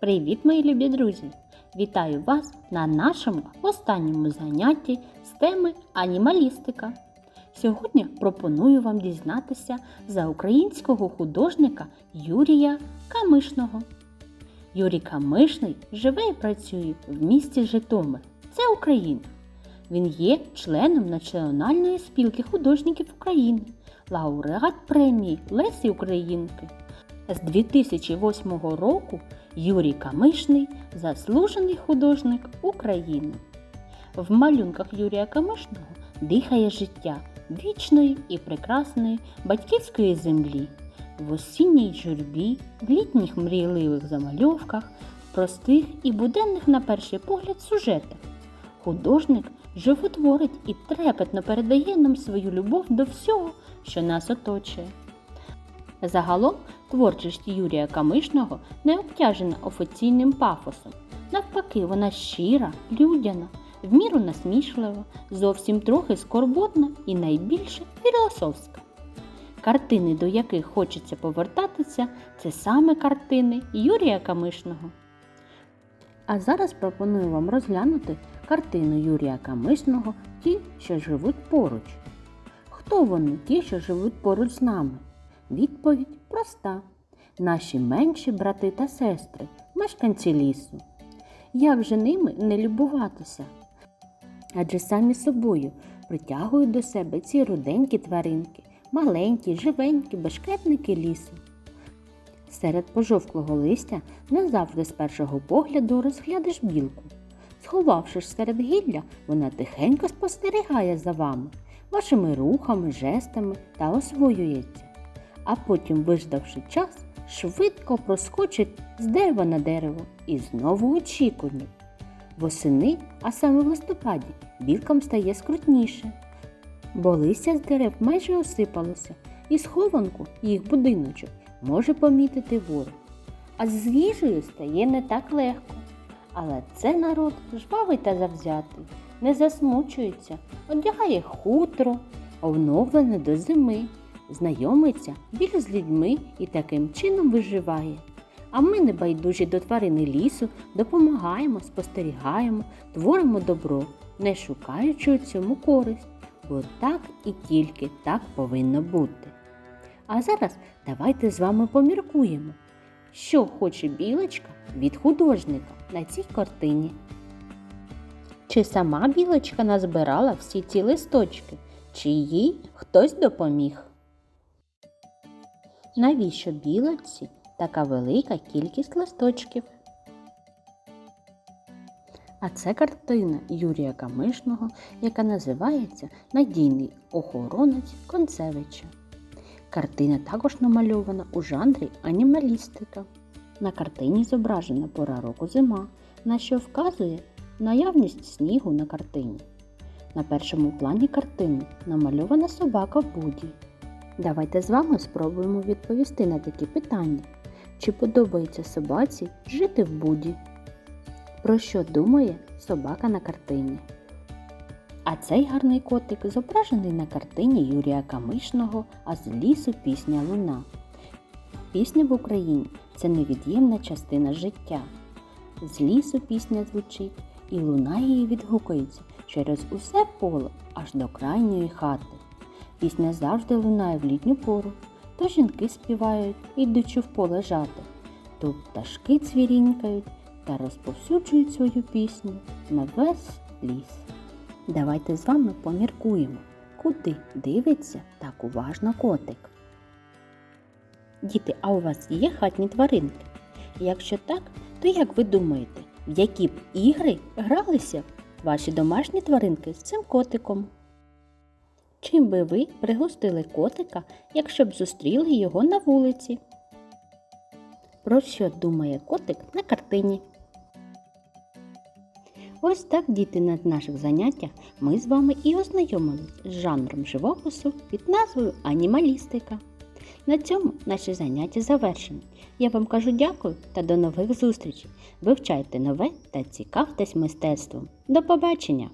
Привіт, мої любі друзі! Вітаю вас на нашому останньому занятті з теми анімалістика. Сьогодні пропоную вам дізнатися за українського художника Юрія Камишного. Юрій Камишний живе і працює в місті Житомир. Це Україна. Він є членом Національної спілки художників України, лауреат премії Лесі Українки. З 2008 року Юрій Камишний заслужений художник України. В малюнках Юрія Камишного дихає життя вічної і прекрасної батьківської землі, в осінній журбі, в літніх мрійливих замальовках, в простих і буденних на перший погляд сюжетах. Художник животворить і трепетно передає нам свою любов до всього, що нас оточує. Загалом творчість Юрія Камишного не обтяжена офіційним пафосом. Навпаки, вона щира, людяна, в міру насмішлива, зовсім трохи скорботна і найбільше філософська. Картини, до яких хочеться повертатися, це саме картини Юрія Камишного. А зараз пропоную вам розглянути картину Юрія Камишного Ті, що живуть поруч. Хто вони, ті, що живуть поруч з нами? Відповідь проста. Наші менші брати та сестри, мешканці лісу. Як же ними не любуватися? Адже самі собою притягують до себе ці руденькі тваринки, маленькі, живенькі, бешкетники лісу. Серед пожовклого листя не завжди з першого погляду розглядиш білку. Сховавшись серед гілля, вона тихенько спостерігає за вами, вашими рухами, жестами та освоюється. А потім, виждавши час, швидко проскочить з дерева на дерево і знову очікує. Восени, а саме в листопаді, білкам стає скрутніше, бо листя з дерев майже осипалося, і схованку їх будиночок може помітити ворог. А з їжею стає не так легко. Але це народ жвавий та завзятий, не засмучується, одягає хутро, оновлене до зими, знайомиться більш з людьми і таким чином виживає. А ми, небайдужі до тварини лісу, допомагаємо, спостерігаємо, творимо добро, не шукаючи у цьому користь, бо так і тільки так повинно бути. А зараз давайте з вами поміркуємо, що хоче білочка від художника на цій картині. Чи сама білочка назбирала всі ці листочки, чи їй хтось допоміг? Навіщо білочці така велика кількість листочків? А це картина Юрія Камишного, яка називається Надійний охоронець Концевича. Картина також намальована у жанрі анімалістика. На картині зображена пора року зима, на що вказує наявність снігу на картині. На першому плані картини намальована собака Буді. Давайте з вами спробуємо відповісти на такі питання. Чи подобається собаці жити в Буді? Про що думає собака на картині? А цей гарний котик зображений на картині Юрія Камишного, а з лісу пісня Луна. Пісня в Україні це невід'ємна частина життя. З лісу пісня звучить, і луна її відгукується через усе поле аж до крайньої хати. Пісня завжди лунає в літню пору, то жінки співають, ідучи в поле жати, то пташки цвірінькають та розповсюджують свою пісню на весь ліс. Давайте з вами поміркуємо, куди дивиться так уважно котик. Діти, а у вас є хатні тваринки? Якщо так, то як ви думаєте, в які б ігри гралися ваші домашні тваринки з цим котиком? Чим би ви пригостили котика, якщо б зустріли його на вулиці? Про що думає котик на картині? Ось так, діти, на наших заняттях ми з вами і ознайомились з жанром живопису під назвою Анімалістика. На цьому наші заняття завершені. Я вам кажу дякую та до нових зустрічей. Вивчайте нове та цікавтесь мистецтвом. До побачення!